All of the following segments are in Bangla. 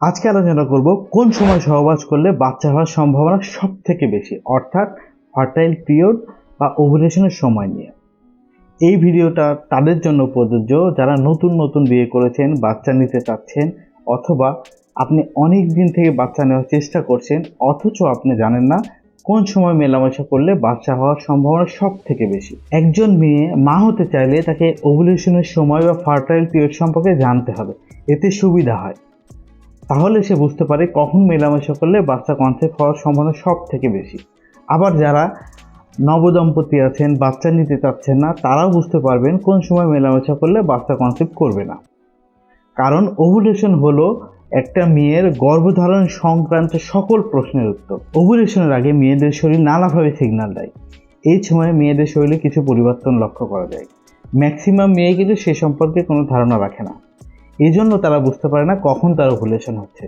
আজকে আলোচনা করব কোন সময় সহবাস করলে বাচ্চা হওয়ার সম্ভাবনা সব থেকে বেশি, অর্থাৎ ফার্টাইল পিরিয়ড বা ওভুলেশনের সময় নিয়ে। এই ভিডিওটা তাদের জন্য প্রযোজ্য, যারা নতুন নতুন বিয়ে করেছেন, বাচ্চা নিতে চাচ্ছেন, অথবা আপনি অনেক দিন থেকে বাচ্চা নেওয়ার চেষ্টা করছেন, অথচ আপনি জানেন না কোন সময় মেলামেশা করলে বাচ্চা হওয়ার সম্ভাবনা সব থেকে বেশি। একজন মেয়ে মা হতে চাইলে তাকে ওভুলেশনের সময় বা ফার্টাইল পিরিয়ড সম্পর্কে জানতে হবে, এতে সুবিধা হয়। তাহলে সে বুঝতে পারে কখন মেলামেশা করলে বাচ্চা কনসেপ্ট হওয়ার সম্ভাবনা সব থেকে বেশি। আবার যারা নবদম্পতি আছেন, বাচ্চা নিতে চাচ্ছেন না, তারাও বুঝতে পারবেন কোন সময় মেলামেশা করলে বাচ্চা কনসেপ্ট করবে না। কারণ ওভুলেশন হলো একটা মেয়ের গর্ভধারণ সংক্রান্ত সকল প্রশ্নের উত্তর। ওভুলেশনের আগে মেয়েদের শরীর নানাভাবে সিগন্যাল দেয়। এই সময় মেয়েদের শরীরে কিছু পরিবর্তন লক্ষ্য করা যায়। ম্যাক্সিমাম মেয়ে কিন্তু সে সম্পর্কে কোনো ধারণা রাখে না। এই জন্য তারা বুঝতে পারে না কখন তার ওভুলেশন হচ্ছে।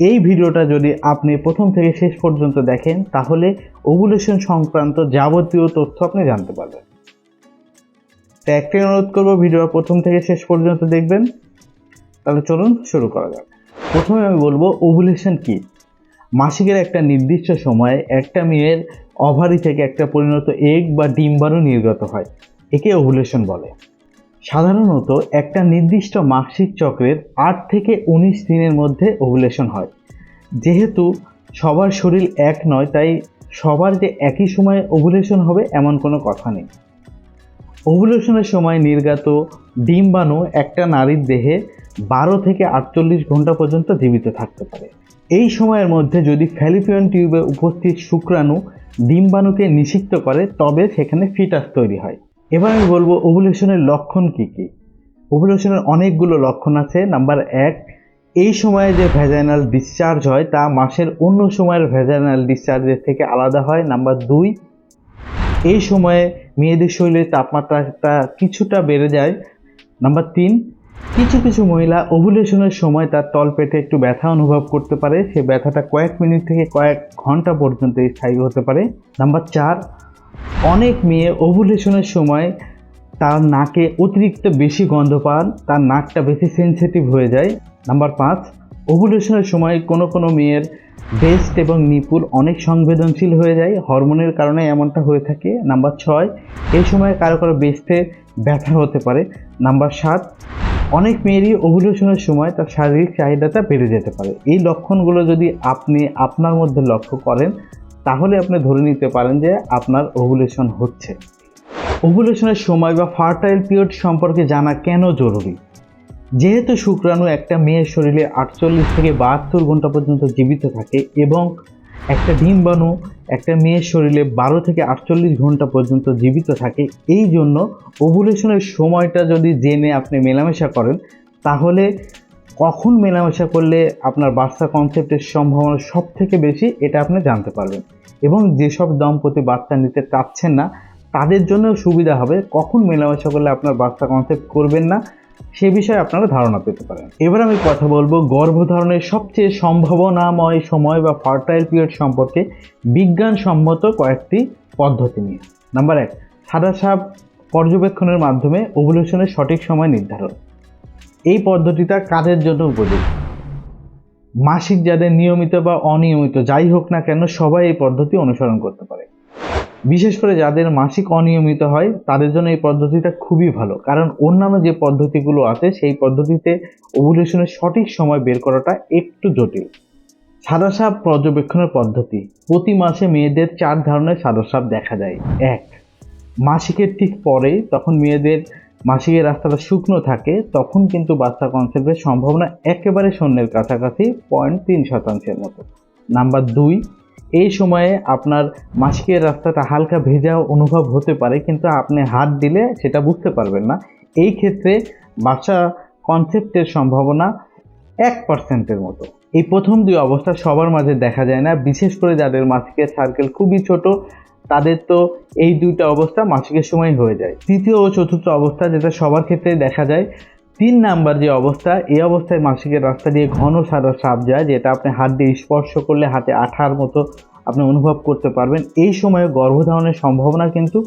এই ভিডিওটা যদি আপনি প্রথম থেকে শেষ পর্যন্ত দেখেন, তাহলে ওভুলেশন সংক্রান্ত যাবতীয় তথ্য আপনি জানতে পারবেন। তো একটাই অনুরোধ করব ভিডিও প্রথম থেকে শেষ পর্যন্ত দেখবেন। তাহলে চলুন শুরু করা যাক। প্রথমে আমি বলব ওভুলেশন কি? মাসিকের একটা নির্দিষ্ট সময়ে একটা মেয়ের অভারি থেকে একটা পরিণত এগ বা ডিম্বাণু নির্গত হয়। একে ওভুলেশন বলে। সাধারণত একটা নির্দিষ্ট মাসিক চক্রের আট থেকে উনিশ দিনের মধ্যে ওভুলেশন হয়। যেহেতু সবার শরীর এক নয়, তাই সবার যে একই সময়ে ওভুলেশন হবে এমন কোনো কথা নেই। ওভুলেশনের সময় নির্গত ডিম্বাণু একটা নারীর দেহে বারো থেকে আটচল্লিশ ঘণ্টা পর্যন্ত জীবিত থাকতে পারে। এই সময়ের মধ্যে যদি ফ্যালিপিয়ন টিউবে উপস্থিত শুক্রাণু ডিম্বাণুকে নিষিক্ত করে, তবে সেখানে ফিটাস তৈরি হয়। এবার আমি বলব ওভুলেশনের লক্ষণ কি কি? ওভুলেশনের অনেকগুলো লক্ষণ আছে। নাম্বার এক, এই সময়ে যে ভেজাইনাল ডিসচার্জ হয়, তা মাসের অন্য সময়ের ভেজাইনাল ডিসচার্জের থেকে আলাদা হয়। নাম্বার দুই, এই সময়ে মেয়েদের শরীরে তাপমাত্রাটা কিছুটা বেড়ে যায়। নাম্বার তিন, কিছু কিছু মহিলা ওভুলেশনের সময় তার তলপেটে একটু ব্যথা অনুভব করতে পারে। সে ব্যথাটা কয়েক মিনিট থেকে কয়েক ঘণ্টা পর্যন্ত স্থায়ী হতে পারে। নাম্বার চার অনেক মেয়ে ওভুলেশনের সময় তার নাকে অতিরিক্ত বেশি গন্ধ পান, তার নাকটা বেশি সেনসিটিভ হয়ে যায়। নাম্বার পাঁচ ওভুলেশনের সময় কোনো কোনো মেয়ের ব্রেস্ট এবং নিপুল অনেক সংবেদনশীল হয়ে যায় হরমোনের কারণে এমনটা হয়ে থাকে। নাম্বার ছয়, এই সময় কারও কারও ব্রেস্টে ব্যথা হতে পারে। নাম্বার সাত, অনেক মেয়েরই ওভুলেশনের সময় তার শারীরিক চাহিদাটা বেড়ে যেতে পারে। এই লক্ষণগুলো যদি আপনি আপনার মধ্যে লক্ষ্য করেন তাহলে আপনি ধরে নিতে পারেন যে আপনার ওভুলেশন হচ্ছে। ওভুলেশনের সময় বা ফার্টাইল পিরিয়ড সম্পর্কে জানা কেন জরুরি? যেহেতু শুক্রাণু একটা মেয়ের শরীরে আটচল্লিশ থেকে বাহাত্তর ঘণ্টা পর্যন্ত জীবিত থাকে এবং একটা ডিম্বাণু একটা মেয়ের শরীরে বারো থেকে আটচল্লিশ ঘণ্টা পর্যন্ত জীবিত থাকে, এই জন্য ওভুলেশনের সময়টা যদি জেনে আপনি মেলামেশা করেন, তাহলে কখন মেলামেশা করলে আপনার বাচ্চা কনসেপ্টের সম্ভাবনা সব থেকে বেশি, এটা আপনি জানতে পারবেন। এবং যেসব দম্পতি বাচ্চা নিতে চাচ্ছেন না, তাদের জন্য সুবিধা হবে। কখন মেলামেশা করলে আপনার বাচ্চা কনসেপ্ট করবেন না, সে বিষয়ে আপনারা ধারণা পেতে পারেন। এবার আমি কথা বলব গর্ভধারণের সবচেয়ে সম্ভাবনাময় সময় বা ফার্টাইল পিরিয়ড সম্পর্কে বিজ্ঞানসম্মত কয়েকটি পদ্ধতি নিয়ে। নাম্বার এক, সাদা সাপ পর্যবেক্ষণের মাধ্যমে ওভুলেশনের সঠিক সময় নির্ধারণ। এই পদ্ধতিটা কাদের জন্য উপযোগী? মাসিক যাদের নিয়মিত বা অনিয়মিত, যাই হোক না কেন, সবাই এই পদ্ধতি অনুসরণ করতে পারে। বিশেষ করে যাদের মাসিক অনিয়মিত হয়, তাদের জন্য এই পদ্ধতিটা খুবই ভালো। কারণ অন্যান্য যে পদ্ধতিগুলো আছে, সেই পদ্ধতিতে ওভুলেশনের সঠিক সময় বের করাটা একটু জটিল। সাদা সাপ পর্যবেক্ষণের পদ্ধতি। প্রতি মাসে মেয়েদের চার ধরনের সাদা সাপ দেখা যায়। এক, মাসিকের ঠিক পরে তখন মেয়েদের মাসিকের রাস্তাটা শুকনো থাকে, তখন কিন্তু বাচ্চা কনসেপ্টের সম্ভাবনা একেবারে শূন্যের কাছাকাছি পয়েন্ট তিন শতাংশের মতো। নাম্বার দুই, এই সময়ে আপনার মাসিকের রাস্তাটা হালকা ভেজা অনুভব হতে পারে, কিন্তু আপনি হাত দিলে সেটা বুঝতে পারবেন না। এই ক্ষেত্রে বাচ্চা কনসেপ্টের সম্ভাবনা এক পার্সেন্টের মতো। এই প্রথম দুই অবস্থা সবার মাঝে দেখা যায় না, বিশেষ করে যাদের মাসিকের সার্কেল খুবই ছোট তাদের তো এই দুইটা অবস্থা মাসিকের সময় হয়ে যায়। তৃতীয় ও চতুর্থ অবস্থা যেটা সবার ক্ষেত্রে দেখা যায়, তিন নাম্বার যে অবস্থা এই অবস্থায় মাসিকের রাস্তা দিয়ে ঘন সাদা সাপ যায়, যেটা আপনি হাত দিয়ে স্পর্শ করলে হাতে আঠার মতো আপনি অনুভব করতে পারবেন। এই সময়ে গর্ভধারণের সম্ভাবনা কিন্তু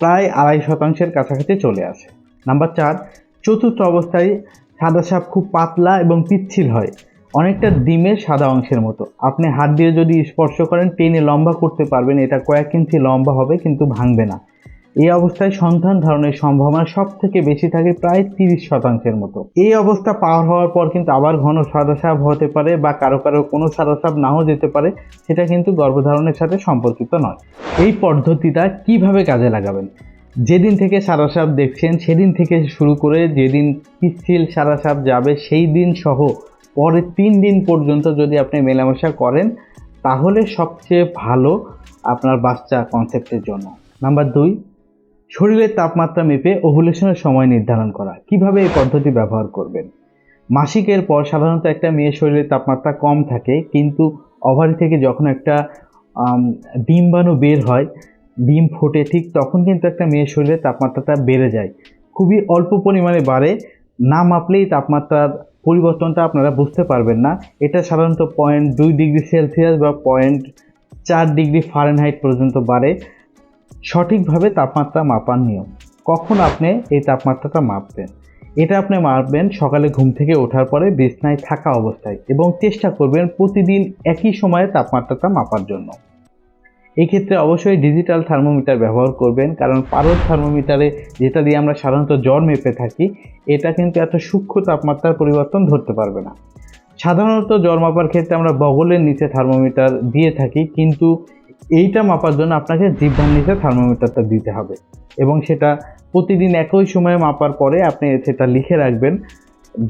প্রায় আড়াই শতাংশের কাছাকাছি চলে আসে। নাম্বার চার, চতুর্থ অবস্থায় সাদা সাপ খুব পাতলা এবং পিচ্ছিল হয়। অনেকটা ডিমের সাদা অংশের মতো। আপনি হাত দিয়ে যদি স্পর্শ করেন, টেনে লম্বা করতে পারবেন। এটা কয়েক ইঞ্চি লম্বা হবে, কিন্তু ভাঙবে না। এই অবস্থায় সন্তান ধারণের সম্ভাবনা সব থেকে বেশি থাকে প্রায় তিরিশ শতাংশের মতো। এই অবস্থা পার হওয়ার পর কিন্তু আবার ঘন সাদাসাব হতে পারে বা কারও কারও কোনো সাদাসাব নাও যেতে পারে, সেটা কিন্তু গর্ভধারণের সাথে সম্পর্কিত নয়। এই পদ্ধতিটা কীভাবে কাজে লাগাবেন? যেদিন থেকে সারাসাপ দেখছেন, সেদিন থেকে শুরু করে যেদিন পিচ্ছিল সারাসাপ যাবে, সেই দিন সহ পরের তিন দিন পর্যন্ত যদি আপনি মেলামেশা করেন, তাহলে সবচেয়ে ভালো আপনার বাচ্চা কনসেপ্টের জন্য। নাম্বার দুই, শরীরের তাপমাত্রা মেপে ওভুলেশনের সময় নির্ধারণ করা। কীভাবে এই পদ্ধতি ব্যবহার করবেন? মাসিকের পর সাধারণত একটা মেয়ের শরীরের তাপমাত্রা কম থাকে, কিন্তু ওভারি থেকে যখন একটা ডিম্বাণু বের হয়, ডিম ফোটে ঠিক তখন কিন্তু একটা মেয়ের শরীরের তাপমাত্রাটা বেড়ে যায়। খুবই অল্প পরিমাণে বাড়ে, না মাপলেই তাপমাত্রার পরিবর্তনটা আপনারা বুঝতে পারবেন না। এটা সাধারণত পয়েন্ট দুই ডিগ্রি সেলসিয়াস বা পয়েন্ট চার ডিগ্রি ফারেনহাইট পর্যন্ত বাড়ে। সঠিকভাবে তাপমাত্রা মাপার নিয়ম। কখন আপনি এই তাপমাত্রাটা মাপবেন? এটা আপনি মাপবেন সকালে ঘুম থেকে ওঠার পরে বিছনায় থাকা অবস্থায় এবং চেষ্টা করবেন প্রতিদিন একই সময়ে তাপমাত্রাটা মাপার জন্য। এই ক্ষেত্রে অবশ্যই ডিজিটাল থার্মোমিটার ব্যবহার করবেন, কারণ পারদ থার্মোমিটারে যেটা দিয়ে আমরা সাধারণত জ্বর মেপে থাকি, এটা কিন্তু এত সূক্ষ্ম তাপমাত্রার পরিবর্তন ধরতে পারবে না। সাধারণত জ্বর মাপার ক্ষেত্রে আমরা বগলের নিচে থার্মোমিটার দিয়ে থাকি, কিন্তু এইটা মাপার জন্য আপনাকে জিহ্বার নিচে থার্মোমিটারটা দিতে হবে। এবং সেটা প্রতিদিন একই সময়ে মাপার পরে আপনি সেটা লিখে রাখবেন,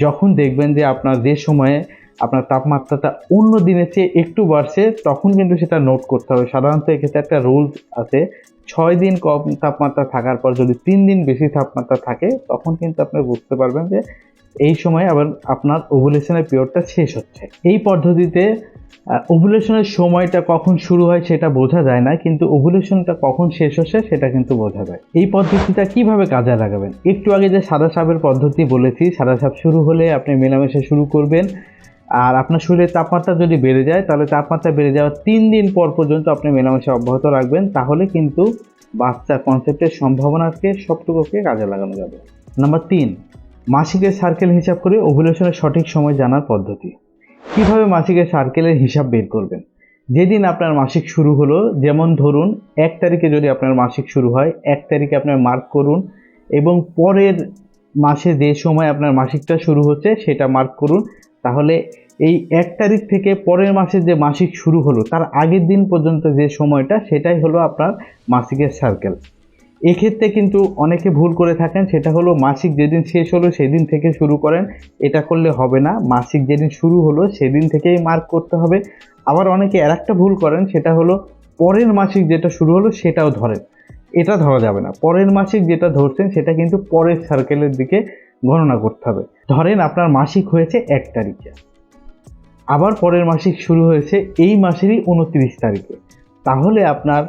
যখন দেখবেন যে আপনার যে সময়ে আপনার তাপমাত্রাটা অন্য দিনের চেয়ে একটু বাড়ছে, তখন কিন্তু সেটা নোট করতে হবে। সাধারণত এক্ষেত্রে একটা রুলস আছে, ছয় দিন কম তাপমাত্রা থাকার পর যদি তিন দিন বেশি তাপমাত্রা থাকে, তখন কিন্তু আপনি বুঝতে পারবেন যে এই সময় আবার আপনার ওভুলেশনের পিরিয়ডটা শেষ হচ্ছে। এই পদ্ধতিতে ওভুলেশনের সময়টা কখন শুরু হয় সেটা বোঝা যায় না, কিন্তু ওভুলেশনটা কখন শেষ হচ্ছে সেটা কিন্তু বোঝা যায়। এই পদ্ধতিটা কীভাবে কাজে লাগাবেন? একটু আগে যে সাদা সাপের পদ্ধতি বলেছি, সাদা সাপ শুরু হলে আপনি মেলামেশা শুরু করবেন। আর আপনার শরীরের তাপমাত্রা যদি বেড়ে যায়, তাহলে তাপমাত্রা বেড়ে যাওয়ার তিন দিন পর পর্যন্ত আপনি মেলামেশা অব্যাহত রাখবেন, তাহলে কিন্তু বাচ্চা কনসেপ্টের সম্ভাবনাকে, সবটুকুকে কাজে লাগানো যাবে। নাম্বার তিন, মাসিকের সার্কেল হিসাব করে ওভুলেশনের সঠিক সময় জানার পদ্ধতি। কীভাবে মাসিকের সার্কেলের হিসাব বের করবেন? যেদিন আপনার মাসিক শুরু হলো, যেমন ধরুন, এক তারিখে যদি আপনার মাসিক শুরু হয়, এক তারিখে আপনার মার্ক করুন এবং পরের মাসে যে সময় আপনার মাসিকটা শুরু হচ্ছে, সেটা মার্ক করুন, তাহলে এই এক তারিখ থেকে পরের মাসে যে মাসিক শুরু হলো, তার আগের দিন পর্যন্ত যে সময়টা, সেটাই হলো আপনার মাসিকের সার্কেল এক্ষেত্রে কিন্তু অনেকে ভুল করে থাকেন, সেটা হলো মাসিক যেদিন শেষ হলো সেদিন থেকে শুরু করেন। এটা করলে হবে না, মাসিক যেদিন শুরু হলো সেদিন থেকেই মার্ক করতে হবে। আবার অনেকে আর একটা ভুল করেন, সেটা হলো পরের মাসিক যেটা শুরু হলো সেটাও ধরেন। এটা ধরা যাবে না। পরের মাসিক যেটা ধরছেন, সেটা কিন্তু পরের সার্কেলের দিকে গণনা করতে হবে। ধরেন আপনার মাসিক হয়েছে এক তারিখে। আবার পরের মাসিক শুরু হয়েছে এই মাসেরই উনত্রিশ তারিখে। তাহলে আপনার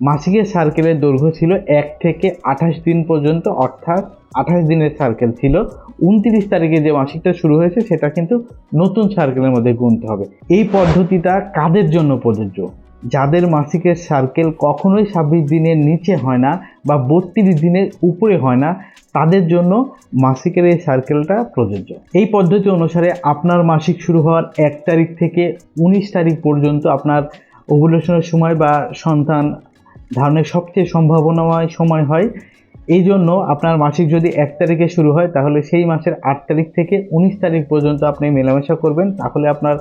মাসিকের সার্কেলের দৈর্ঘ্য ছিল এক থেকে আঠাশ দিন পর্যন্ত, অর্থাৎ আঠাশ দিনের সার্কেল ছিল। উনত্রিশ তারিখে যে মাসিকটা শুরু হয়েছে, সেটা কিন্তু নতুন সার্কেলের মধ্যে গুনতে হবে। এই পদ্ধতিটা কাদের জন্য প্রযোজ্য? যাদের মাসিকের সার্কেল কখনোই ছাব্বিশ দিনের নিচে হয় না বা বত্রিশ দিনের উপরে হয় না, তাদের জন্য মাসিকের এই সার্কেলটা প্রযোজ্য। এই পদ্ধতি অনুসারে আপনার মাসিক শুরু হওয়ার এক তারিখ থেকে উনিশ তারিখ পর্যন্ত আপনার ওভুলেশনের সময় বা সন্তান ধারণের সবচেয়ে সম্ভাবনাময় সময় হয়। এই জন্য আপনার মাসিক যদি এক তারিখে শুরু হয়, তাহলে সেই মাসের আট তারিখ থেকে উনিশ তারিখ পর্যন্ত আপনি মেলামেশা করবেন। তাহলে আপনার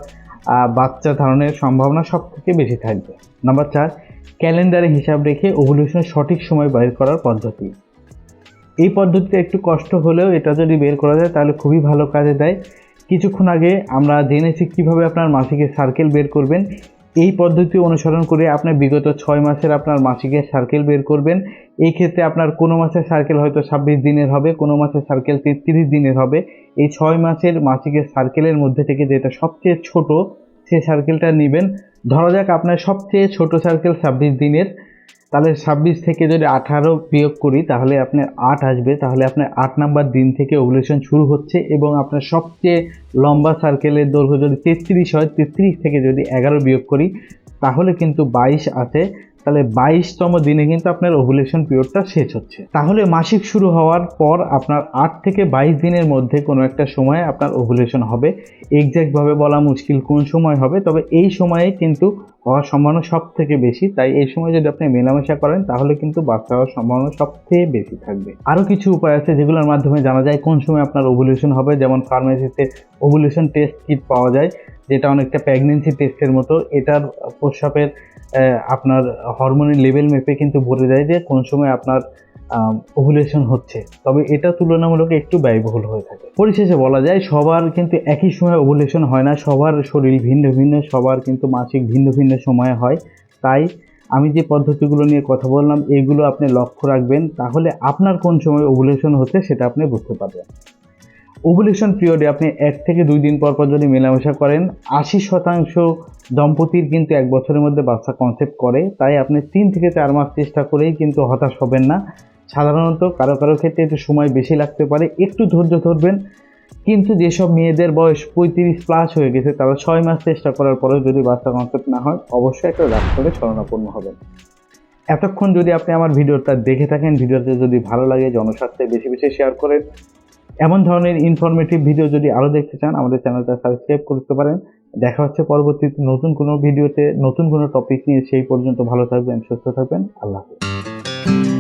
বাচ্চা ধারণের সম্ভাবনা সব থেকে বেশি থাকবে। নাম্বার চার, ক্যালেন্ডারে হিসাব রেখে ওভুলেশনের সঠিক সময় বের করার পদ্ধতি। এই পদ্ধতিতে একটু কষ্ট হলেও এটা যদি বের করা যায়, তাহলে খুবই ভালো কাজে দেয়। কিছুক্ষণ আগে আমরা জেনেছি কীভাবে আপনার মাসিকের সার্কেল বের করবেন। এই পদ্ধতি অনুসরণ করে আপনি বিগত ছয় মাসের আপনার মাসিকের সার্কেল বের করবেন। এই ক্ষেত্রে আপনার কোনো মাসের সার্কেল হয়তো ছাব্বিশ দিনের হবে, কোনো মাসের সার্কেল তেত্রিশ দিনের হবে। এই ছয় মাসের মাসিকের সার্কেলের মধ্যে থেকে যেটা সবচেয়ে ছোট, সে সার্কেলটা নেবেন। ধরা যাক আপনার সবচেয়ে ছোট সার্কেল ছাব্বিশ দিনের। তাহলে ছাব্বিশ থেকে যদি আঠারো বিয়োগ করি, তাহলে আপনার আট আসবে। তাহলে আপনার আট নাম্বার দিন থেকে ওভুলেশন শুরু হচ্ছে এবং আপনার সবচেয়ে লম্বা সার্কেলের দৈর্ঘ্য যদি তেত্রিশ হয়, তেত্রিশ থেকে যদি এগারো বিয়োগ করি, তাহলে কিন্তু বাইশ আছে তাহলে বাইশতম দিনে কিন্তু আপনার ওভুলেশন পিরিয়ডটা শেষ হচ্ছে। তাহলে মাসিক শুরু হওয়ার পর আপনার আট থেকে বাইশ দিনের মধ্যে কোনো একটা সময়ে আপনার ওভুলেশন হবে। এক্স্যাক্টভাবে বলা মুশকিল কোন সময় হবে, তবে এই সময়ে কিন্তু হওয়ার সম্ভাবনা সব থেকে বেশি। তাই এই সময় যদি আপনি মেলামেশা করেন, তাহলে কিন্তু বাচ্চা হওয়ার সম্ভাবনা সব থেকে বেশি থাকবে। আরও কিছু উপায় আছে যেগুলোর মাধ্যমে জানা যায় কোন সময় আপনার ওভুলেশন হবে। যেমন ফার্মেসিতে ওভুলেশন টেস্ট কিট পাওয়া যায়। যেটা অনেকটা প্রেগনেন্সি টেস্টের মতো, এটার প্রস্রাবের আপনার হরমোনের লেভেল মেপে কিন্তু বলে দেয় যে কোন সময় আপনার ওভুলেশন হচ্ছে। তবে এটা তুলনামূলক একটু ব্যয়বহুল হয়ে থাকে। পরিশেষে বলা যায়, সবার কিন্তু একই সময় ওভুলেশন হয় না। সবার শরীর ভিন্ন ভিন্ন, সবার কিন্তু মাসিক ভিন্ন ভিন্ন সময়ে হয়। তাই আমি যে পদ্ধতিগুলো নিয়ে কথা বললাম, এগুলো আপনি লক্ষ্য রাখবেন। তাহলে আপনার কোন সময় ওভুলেশন হচ্ছে সেটা আপনি বুঝতে পারবেন। ওভুলেশন পিরিয়ডে আপনি এক থেকে দুই দিন পর পর যদি মেলামেশা করেন, আশি শতাংশ দম্পতির কিন্তু এক বছরের মধ্যে বাচ্চা কনসেপ্ট করে। তাই আপনি তিন থেকে চার মাস চেষ্টা করেই কিন্তু হতাশ হবেন না। সাধারণত কারও কারও ক্ষেত্রে একটু সময় বেশি লাগতে পারে, একটু ধৈর্য ধরবেন। কিন্তু যেসব মেয়েদের বয়স পঁয়ত্রিশ প্লাস হয়ে গেছে, তারা ছয় মাস চেষ্টা করার পরেও যদি বাচ্চা কনসেপ্ট না হয়, অবশ্যই একটা ডাক্তারের শরণাপন্ন হবেন। এতক্ষণ যদি আপনি আমার ভিডিওটা দেখে থাকেন ভিডিওতে যদি ভালো লাগে, জনস্বার্থে বেশি বেশি শেয়ার করেন। এমন ধরনের ইনফরমেটিভ ভিডিও যদি আরও দেখতে চান, আমাদের চ্যানেলটা সাবস্ক্রাইব করতে পারেন। দেখা হচ্ছে পরবর্তীতে নতুন কোনো ভিডিওতে নতুন কোনো টপিক নিয়ে, সেই পর্যন্ত ভালো থাকবেন, সুস্থ থাকবেন। আল্লাহ হাফেজ।